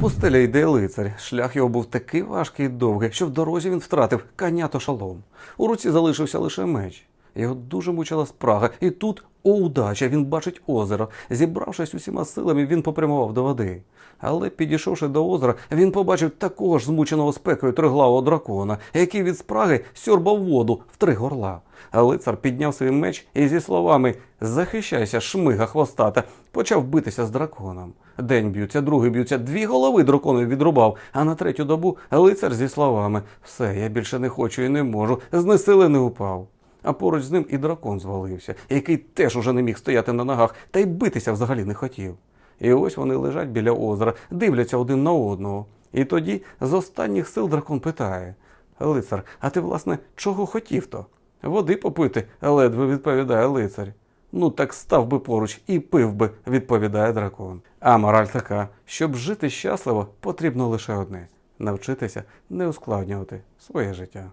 По йде лицар. Шлях його був такий важкий і довгий, що в дорозі він втратив коня та шолом. У руці залишився лише меч. Його дуже мучила спрага, і тут, о удача, він бачить озеро. Зібравшись усіма силами, він попрямував до води. Але підійшовши до озера, він побачив такого ж змученого спекою триглавого дракона, який від спраги сьорбав воду в три горла. Лицар підняв свій меч і зі словами Захищайся, шмига хвостата, почав битися з драконом. День б'ються, другий б'ються, дві голови дракону відрубав, а на третю добу лицар зі словами Все, я більше не хочу і не можу, знесилений упав. А поруч з ним і дракон звалився, який теж уже не міг стояти на ногах, та й битися взагалі не хотів. І ось вони лежать біля озера, дивляться один на одного. І тоді з останніх сил дракон питає: Лицар, а ти, власне, чого хотів то? Води попити, ледве відповідає лицар. Ну так став би поруч і пив би, відповідає дракон. А мораль така: щоб жити щасливо, потрібно лише одне навчитися не ускладнювати своє життя.